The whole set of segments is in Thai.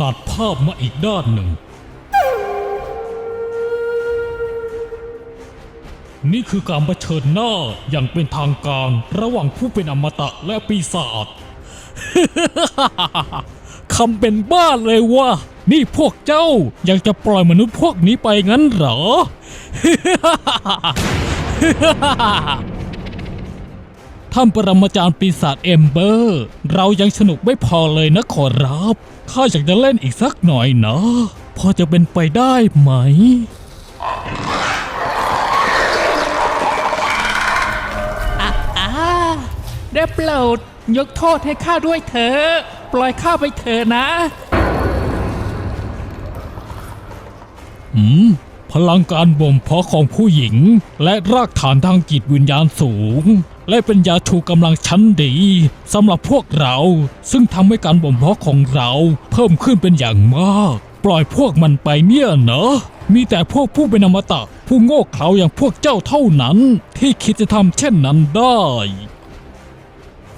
ตัดภาพมาอีกด้านหนึ่ง นี่คือการเผชิญหน้าอย่างเป็นทางการระหว่างผู้เป็นอมตะและปีศาจ คำเป็นบ้าเลยว่านี่พวกเจ้ายังจะปล่อยมนุษย์พวกนี้ไปงั้นเหรอ ท่านปรมาจารย์ปีศาจเอมเบอร์ เรายังสนุกไม่พอเลยนะขอรับ ข้าอยากจะเล่นอีกสักหน่อยนะ พอจะเป็นไปได้ไหมอ่าได้โปรดยกโทษให้ข้าด้วยเถอะ ปล่อยข้าไปเถอะนะหืม พลังการบ่มเพาะของผู้หญิง และรากฐานทางจิตวิญญาณสูง และเป็นยาชูกำลังชั้นดีสำหรับพวกเรา ซึ่งทำให้การบ่มเพาะของเราเพิ่มขึ้นเป็นอย่างมาก ปล่อยพวกมันไปเนี่ยเนอะมีแต่พวกผู้เป็นอมตะ ผู้โง่เขลาอย่างพวกเจ้าเท่านั้น ที่คิดจะทำเช่นนั้นได้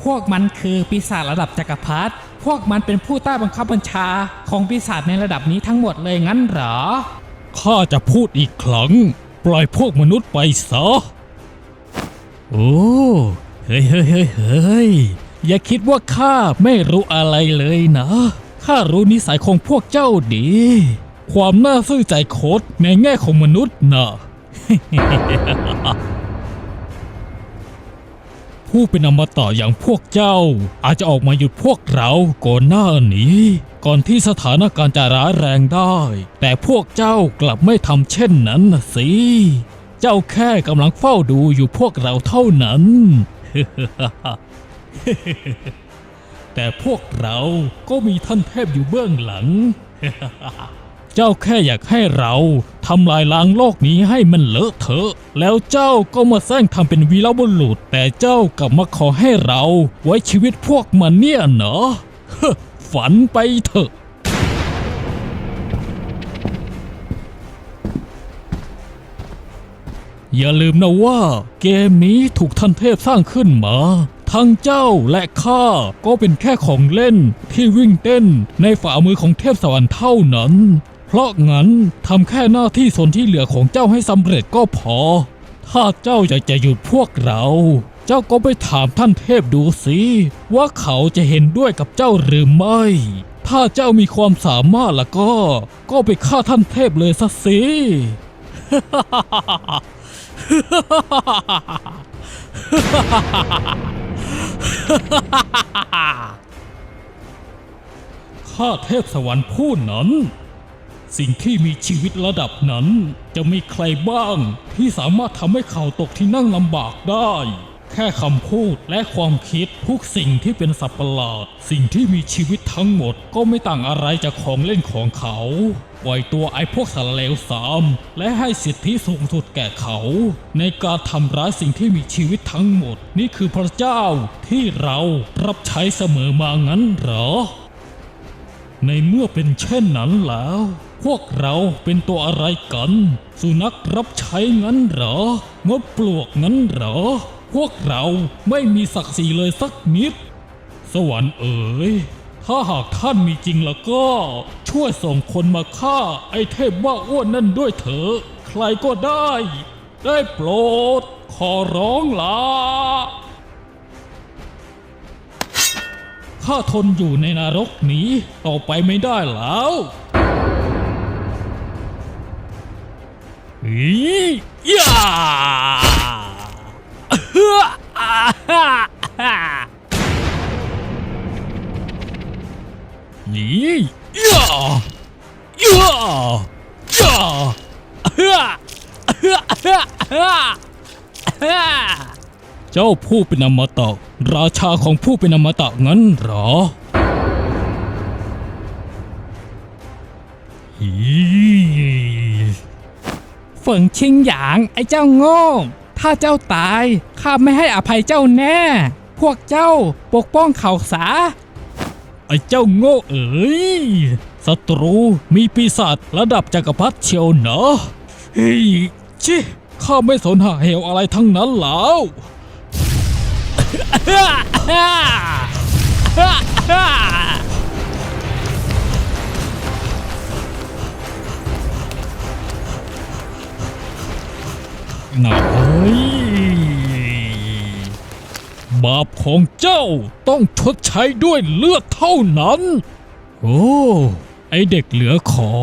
พวกมันคือปีศาจระดับจักรพรรดิพวกมันเป็นผู้ใต้บังคับบัญชาของปีศาจในระดับนี้ทั้งหมดเลยงั้นเหรอข้าจะพูดอีกครั้ง ปล่อยพวกมนุษย์ไปซะ โอ้เฮ้ยเฮ้ยเฮ้ยเฮ้ยอย่าคิดว่าข้าไม่รู้อะไรเลยนะข้ารู้นิสัยของพวกเจ้าดี ความน่าซื่อใจโคตรในแง่ของมนุษย์นะผู้เป็นอมตะอย่างพวกเจ้า อาจจะออกมาหยุดพวกเราก่อนหน้านี้ ก่อนที่สถานการณ์จะร้ายแรงได้ แต่พวกเจ้ากลับไม่ทำเช่นนั้นนะสิ เจ้าแค่กำลังเฝ้าดูอยู่พวกเราเท่านั้น แต่พวกเราก็มีท่านเทพอยู่เบื้องหลัง เจ้าแค่อยากให้เราทำลายล้างโลกนี้ให้มันเลอะเทอะ แล้วเจ้าก็มาแซงทำเป็นวีรบุรุษ แต่เจ้ากลับมาขอให้เราไว้ชีวิตพวกมันเนี่ยเนาะเฮ้อฝันไปเถอะ อย่าลืมนะว่า เกมนี้ถูกท่านเทพสร้างขึ้นมาทั้งเจ้าและข้าก็เป็นแค่ของเล่นที่วิ่งเต้นในฝ่ามือของเทพสวรรค์เท่านั้น เพราะงั้นทำแค่หน้าที่ส่วนที่เหลือของเจ้าให้สำเร็จก็พอ ถ้าเจ้าอยากจะหยุดพวกเรา เจ้าก็ไปถามท่านเทพดูสิ ว่าเขาจะเห็นด้วยกับเจ้าหรือไม่ ถ้าเจ้ามีความสามารถล้วก็ ก็ไปฆ่าท่านเทพเลยซะสิ ข้าเทพสวรรค์ผู้นั้น สิ่งที่มีชีวิตระดับนั้น จะมีใครบ้างที่สามารถทำให้เขาตกที่นั่งลำบากได้ แค่คำพูดและความคิดทุกสิ่งที่เป็นสัตว์ประหลาด สิ่งที่มีชีวิตทั้งหมดก็ไม่ต่างอะไรจากของเล่นของเขา ปล่อยตัวไอ้พวกสารเลวสาม และให้สิทธิสูงสุดแก่เขา ในการทำร้ายสิ่งที่มีชีวิตทั้งหมด นี่คือพระเจ้าที่เรารับใช้เสมอมางั้นเหรอ ในเมื่อเป็นเช่นนั้นแล้วพวกเราเป็นตัวอะไรกัน สุนัขรับใช้งั้นเหรองบปลวกงั้นเหรอ พวกเราไม่มีศักดิ์ศรีเลยสักนิด สวรรค์เอ๋ย ถ้าหากท่านมีจริงแล้วก็ช่วยส่งคนมาฆ่าไอ้เทพว่าอ้วนนั่นด้วยเถอะ ใครก็ได้ ได้โปรด ขอร้องละข้าทนอยู่ในนรกนี้ต่อไปไม่ได้แล้วอีย่า จ้าผู้เป็นอมตะราชาของผู้เป็นอมตะงั้นหรอเฟิงชิงหยาง ไอ้เจ้าโง่ ถ้าเจ้าตาย ข้าไม่ให้อภัยเจ้าแน่ พวกเจ้าปกป้องเขาสา ไอ้เจ้าโง่เอ๋ยศัตรูมีปีศาจระดับจักรพรรดิเชียวเนอะเฮ้ยชิข้าไม่สนหาเหวอะไรทั้งนั้นแล้ว น่อยบาปของเจ้าต้องชดใช้ด้วยเลือดเท่านั้น โอ้ ไอเด็กเหลือขอ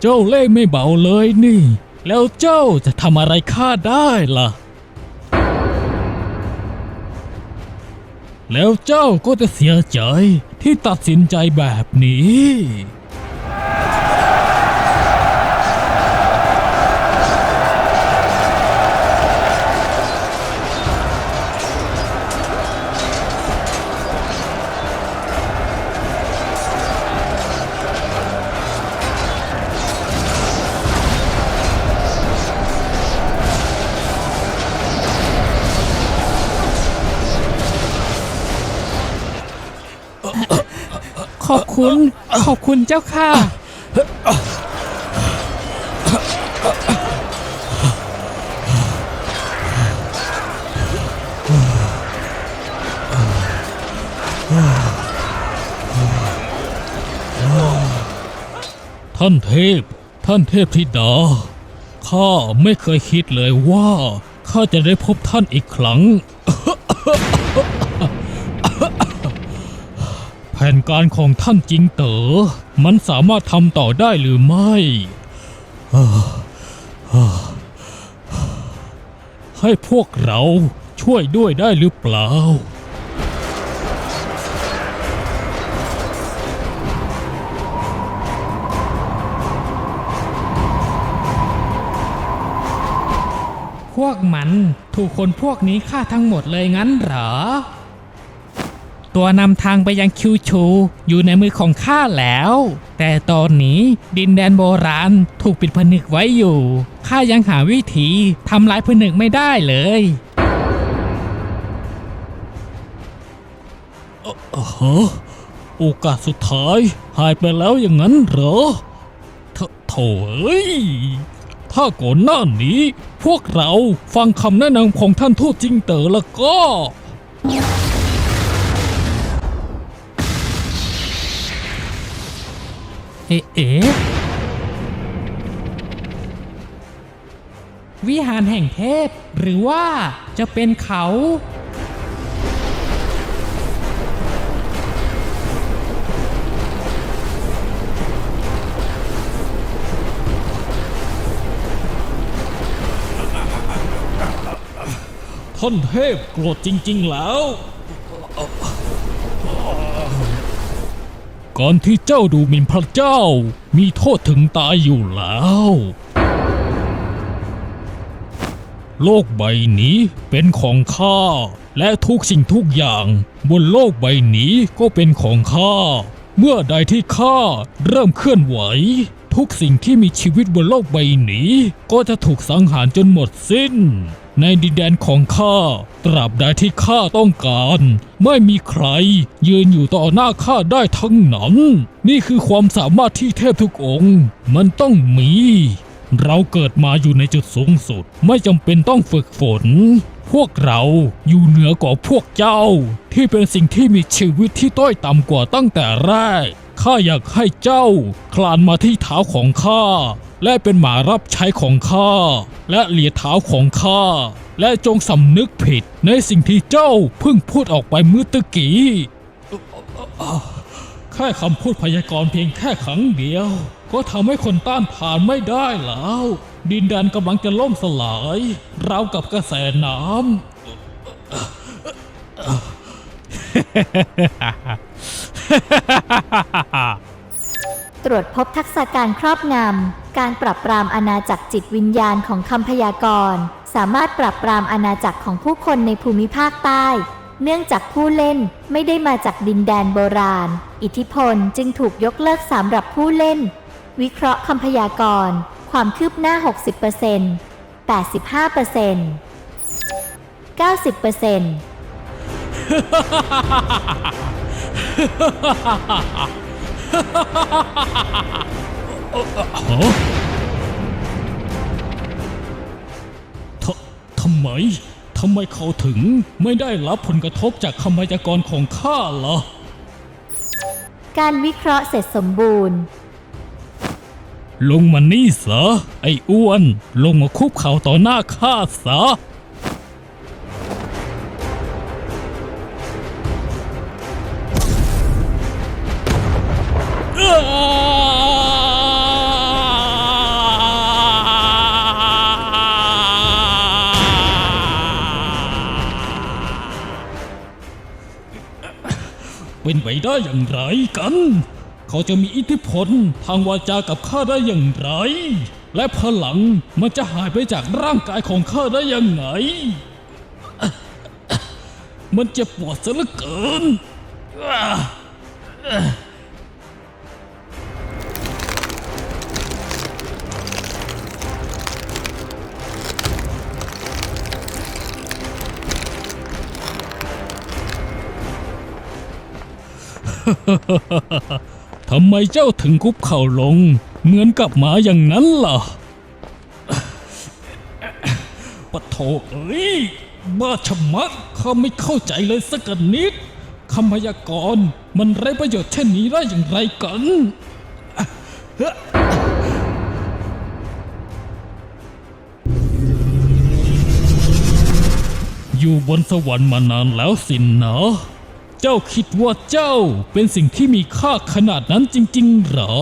เจ้าเล่ไม่เบาเลยนี่ แล้วเจ้าจะทำอะไรข้าได้ล่ะ แล้วเจ้าก็จะเสียใจที่ตัดสินใจแบบนี้ คุณเจ้าค่ะ ท่านเทพ ท่านเทพธิดา ข้าไม่เคยคิดเลยว่า ข้าจะได้พบท่านอีกครั้ง ผนการของท่านจิงเต๋อ มันสามารถทำต่อได้หรือไม่ให้พวกเราช่วยด้วยได้หรือเปล่า พวกมันถูกคนพวกนี้ฆ่าทั้งหมดเลยงั้นเหรอ ตัวนำทางไปยังคิวชูอยู่ในมือของข้าแล้ว แต่ตอนนี้ดินแดนโบราณถูกปิดผนึกไว้อยู่ ข้ายังหาวิธีทำลายผนึกไม่ได้เลยฮะโอกาสสุดท้ายหายไปแล้วอย่างนั้นเหรอโถโถเอ้ยถ้าก่อนหน้านี้ พวกเราฟังคำแนะนำของท่านทูตจิงเต๋อแล้วก็ เอ๊ะเอวิหารแห่งเทพ หรือว่าจะเป็นเขา ท่านเทพโกรธจริง ๆ แล้ว ก่อนที่เจ้าดูหมิ่นพระเจ้า มีโทษถึงตายอยู่แล้ว โลกใบนี้เป็นของข้า และทุกสิ่งทุกอย่าง บนโลกใบนี้ก็เป็นของข้า เมื่อใดที่ข้าเริ่มเคลื่อนไหว ทุกสิ่งที่มีชีวิตบนโลกใบนี้ ก็จะถูกสังหารจนหมดสิ้น ในดินแดนของข้า ตราบใดที่ข้าต้องการ ไม่มีใคร ยืนอยู่ต่อหน้าข้าได้ทั้งนั้น นี่คือความสามารถที่เทพทุกองค์ มันต้องมี เราเกิดมาอยู่ในจุดสูงสุด ไม่จำเป็นต้องฝึกฝน พวกเราอยู่เหนือกว่าพวกเจ้า ที่เป็นสิ่งที่มีชีวิตที่ต้อยต่ำกว่าตั้งแต่แรกข้าอยากให้เจ้า คลานมาที่เท้าของข้า และเป็นหมารับใช้ของข้า และเหลียเท้าของข้า และจงสำนึกผิดในสิ่งที่เจ้าเพิ่งพูดออกไปเมื่อตะกี้แค่คำพูดพยากรณ์เพียงแค่ครั้งเดียว ก็ทำให้คนต้านทานไม่ได้แล้ว ดินแดนกำลังจะล่มสลายราวกับกระแสน้ำ ตรวจพบทักษะการครอบงำ การปรับปรามอาณาจักรจิตวิญญาณของคำพยากรณ์ สามารถปรับปรามอาณาจักรของผู้คนในภูมิภาคใต้ เนื่องจากผู้เล่นไม่ได้มาจากดินแดนโบราณ อิทธิพลจึงถูกยกเลิกสำหรับผู้เล่น วิเคราะห์คำพยากรณ์ ความคืบหน้า 60% 85% 90% ททำไม ทำไมเขาถึงไม่ได้รับผลกระทบจากคำพยากรณ์ของข้าล่ะ การวิเคราะห์เสร็จสมบูรณ์ ลงมานี่ซะไอ้อ้วน ลงมาคุบเข่าต่อหน้าข้าซะ เป็นไปได้อย่างไรกัน เขาจะมีอิทธิพลทางวาจากับข้าได้อย่างไร และพลังมันจะหายไปจากร่างกายของข้าได้อย่างไง มันจะปวดซะเหลือเกิน ทำไมเจ้าถึงคุบเข่าลง เหมือนกับหมาอย่างนั้นล่ะปะโถเอ้ยบ้าชะมัดข้าไม่เข้าใจเลยสักนิดคำพยากรณ์มันไร้ประโยชน์เช่นนี้ได้อย่างไรกัน อยู่บนสวรรค์มานานแล้วสินเนาะ เจ้าคิดว่าเจ้าเป็นสิ่งที่มีค่าขนาดนั้นจริง ๆ หรอ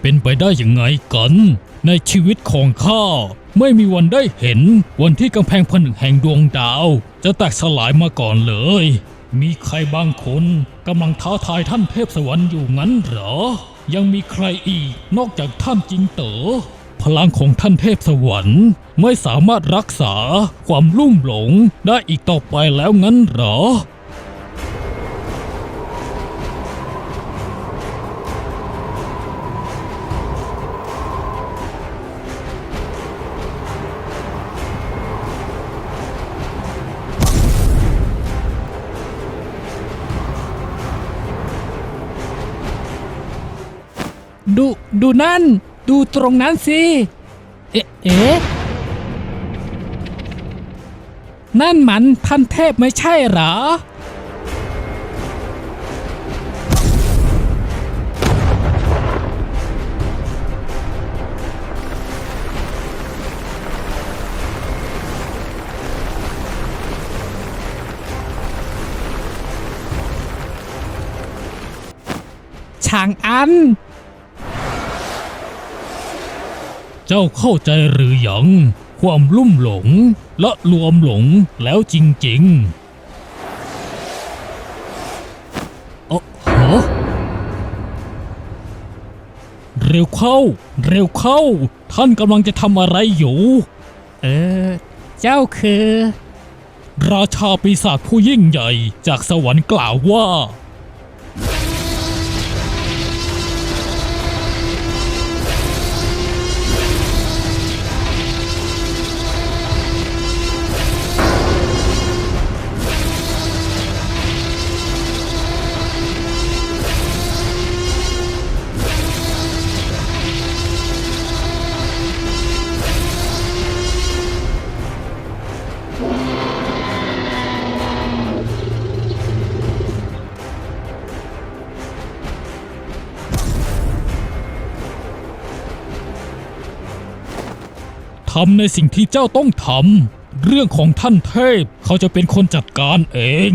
เป็นไปได้ยังไงกัน ในชีวิตของข้าไม่มีวันได้เห็นวันที่กำแพงผนึกแห่งดวงดาว จะแตกสลายมาก่อนเลย มีใครบางคนกำลังท้าทายท่านเทพสวรรค์อยู่งั้นเหรอ ยังมีใครอีกนอกจากท่านจิงเต๋อพลังของท่านเทพสวรรค์ไม่สามารถรักษาความลุ่มหลงได้อีกต่อไปแล้วงั้นเหรอ ดูดูนั่น ดูตรงนั้นสิ เอ๊ะเอ๊ะนั่นมันท่านเทพไม่ใช่เหรอช่างอัน เจ้าเข้าใจหรือยัง ความลุ่มหลงและรวมหลงแล้วจริงๆเอ๋อฮะเร็วเข้า เร็วเข้า ท่านกำลังจะทำอะไรอยู่ เออ เจ้าคือ ราชาปีศาจผู้ยิ่งใหญ่จากสวรรค์กล่าวว่า ทำในสิ่งที่เจ้าต้องทำ เรื่องของท่านเทพเขาจะเป็นคนจัดการเอง